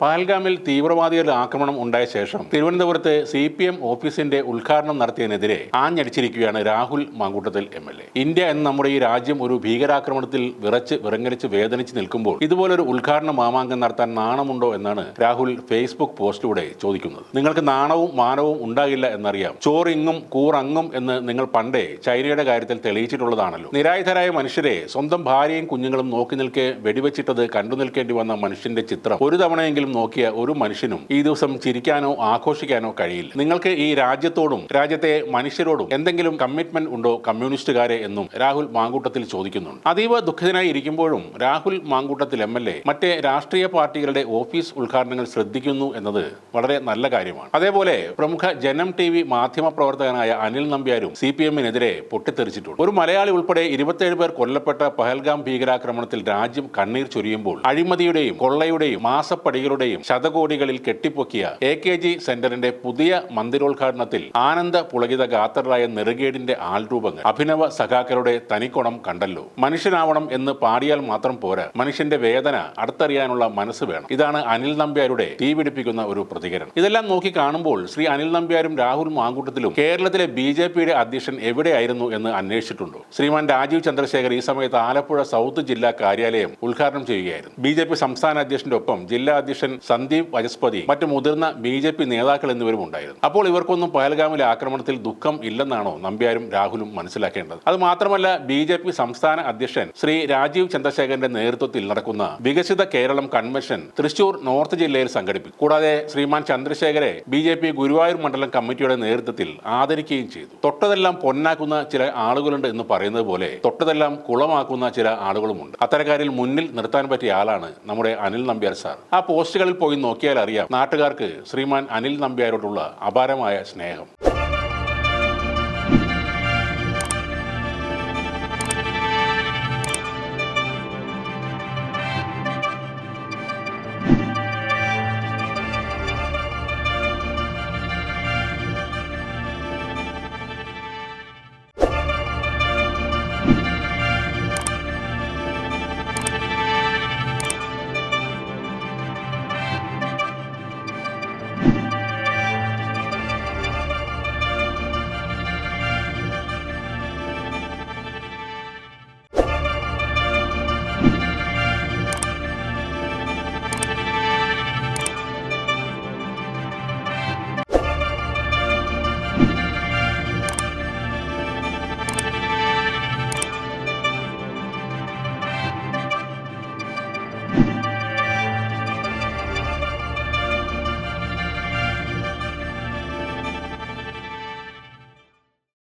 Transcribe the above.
പഹൽഗാമിൽ തീവ്രവാദികളുടെ ആക്രമണം ഉണ്ടായ ശേഷം തിരുവനന്തപുരത്ത് സി പി എം ഓഫീസിന്റെ ഉദ്ഘാടനം നടത്തിയതിനെതിരെ ആഞ്ഞടിച്ചിരിക്കുകയാണ് Rahul Mamkootathil M L A. India എന്ന നമ്മുടെ ഈ രാജ്യം ഒരു ഭീകരാക്രമണത്തിൽ വിറച്ച് വിറങ്ങലിച്ച് വേദനിച്ച് നിൽക്കുമ്പോൾ ഇതുപോലൊരു ഉദ്ഘാടന മാമാങ്കം നടത്താൻ നാണമുണ്ടോ എന്നാണ് രാഹുൽ ഫേസ്ബുക്ക് പോസ്റ്റിലൂടെ ചോദിക്കുന്നത്. നിങ്ങൾക്ക് നാണവും മാനവും ഉണ്ടാകില്ല എന്നറിയാം. ചോറിങ്ങും കൂറങ്ങും എന്ന് നിങ്ങൾ പണ്ടേ ചൈനയുടെ കാര്യത്തിൽ തെളിയിച്ചിട്ടുള്ളതാണല്ലോ. നിരായുധരായ മനുഷ്യരെ സ്വന്തം ഭാര്യയും കുഞ്ഞുങ്ങളും നോക്കി നിൽക്കെ വെടിവെച്ചിട്ടത് കണ്ടു നിൽക്കേണ്ടി വന്ന മനുഷ്യന്റെ ചിത്രം ഒരു തവണയെങ്കിലും നോക്കിയ ഒരു മനുഷ്യനും ഈ ദിവസം ചിരിക്കാനോ ആഘോഷിക്കാനോ കഴിയില്ല. നിങ്ങൾക്ക് ഈ രാജ്യത്തോടും രാജ്യത്തെ മനുഷ്യരോടും എന്തെങ്കിലും കമ്മിറ്റ്മെന്റ് ഉണ്ടോ കമ്മ്യൂണിസ്റ്റുകാരെ എന്നും രാഹുൽ മാങ്കൂട്ടത്തിൽ ചോദിക്കുന്നുണ്ട്. അതീവ ദുഃഖിതനായി ഇരിക്കുമ്പോഴും Rahul Mamkootathil M L A മറ്റ് രാഷ്ട്രീയ പാർട്ടികളുടെ ഓഫീസ് ഉദ്ഘാടനങ്ങൾ ശ്രദ്ധിക്കുന്നു എന്നത് വളരെ നല്ല കാര്യമാണ്. അതേപോലെ പ്രമുഖ ജനം ടി വി മാധ്യമ പ്രവർത്തകനായ അനിൽ നമ്പ്യാരും സി പി എമ്മിനെതിരെ പൊട്ടിത്തെറിച്ചിട്ടുണ്ട്. ഒരു മലയാളി ഉൾപ്പെടെ ഇരുപത്തിയേഴ് പേർ കൊല്ലപ്പെട്ട പഹൽഗാം ഭീകരാക്രമണത്തിൽ രാജ്യം കണ്ണീർ ചൊരിയുമ്പോൾ അഴിമതിയുടെയും കൊള്ളയുടെയും മാസപ്പടികളുടെയും ശതകോടികളിൽ കെട്ടിപ്പൊക്കിയ എ കെ ജി സെന്ററിന്റെ പുതിയ മന്ദിരോദ്ഘാടനത്തിൽ ആനന്ദ പുളകിത ഗാത്രരായ നെറുകേടിന്റെ ആൾരൂപങ്ങൾ അഭിനവ സഖാക്കളുടെ തനിക്കുണം കണ്ടല്ലോ. മനുഷ്യനാവണം എന്ന് പാടിയാൽ മാത്രം പോരാ. മനുഷ്യന്റെ വേദന അടുത്തറിയാനുള്ള മനസ്സ് വേണം. ഇതാണ് അനിൽ നമ്പ്യാരുടെ തീ പിടിപ്പിക്കുന്ന ഒരു പ്രതികരണം. ഇതെല്ലാം നോക്കി കാണുമ്പോൾ ശ്രീ അനിൽ നമ്പ്യാരും രാഹുൽ മാങ്കൂട്ടത്തിലും കേരളത്തിലെ ബി ജെ പിയുടെ അധ്യക്ഷൻ എവിടെയായിരുന്നു എന്ന് അന്വേഷിച്ചിട്ടുണ്ടോ? ശ്രീമാൻ രാജീവ് ചന്ദ്രശേഖർ ഈ സമയത്ത് ആലപ്പുഴ സൗത്ത് ജില്ലാ കാര്യാലയം ഉദ്ഘാടനം ചെയ്യുകയായിരുന്നു. ബി ജെ പി സംസ്ഥാന അധ്യക്ഷന്റെ ഒപ്പം ജില്ലാ അധ്യക്ഷൻ സന്ദീപ് വജസ്പതി മറ്റ് മുതിർന്ന ബി ജെ പി നേതാക്കൾ എന്നിവരും ഉണ്ടായിരുന്നു. അപ്പോൾ ഇവർക്കൊന്നും പഹൽഗാമിലെ ആക്രമണത്തിൽ ദുഃഖം ഇല്ലെന്നാണോ നമ്പ്യാരും രാഹുലും മനസ്സിലാക്കേണ്ടത്? അത് മാത്രമല്ല ബി ജെ പി സംസ്ഥാന അധ്യക്ഷൻ ശ്രീ രാജീവ് ചന്ദ്രശേഖരന്റെ നേതൃത്വത്തിൽ നടക്കുന്ന വികസിത കേരളം കൺവെൻഷൻ തൃശൂർ നോർത്ത് ജില്ലയിൽ സംഘടിപ്പിക്കും. കൂടാതെ ശ്രീമാൻ ചന്ദ്രശേഖരെ ബി ജെ പി ഗുരുവായൂർ മണ്ഡലം കമ്മിറ്റിയുടെ നേതൃത്വത്തിൽ ആദരിക്കുകയും ചെയ്തു. തൊട്ടതെല്ലാം പൊന്നാക്കുന്ന ചില ആളുകളുണ്ട് എന്ന് പറയുന്നത് പോലെ തൊട്ടതെല്ലാം കുളമാക്കുന്ന ചില ആളുകളുമുണ്ട്. അത്തരക്കാരിൽ മുന്നിൽ നിർത്താൻ പറ്റിയ ആളാണ് നമ്മുടെ അനിൽ നമ്പ്യാർ സാർ. ആ പോസ്റ്റുകളിൽ പോയി നോക്കിയാൽ അറിയാം നാട്ടുകാർക്ക് ശ്രീമാൻ അനിൽ നമ്പ്യാരോടുള്ള അപാരമായ സ്നേഹം.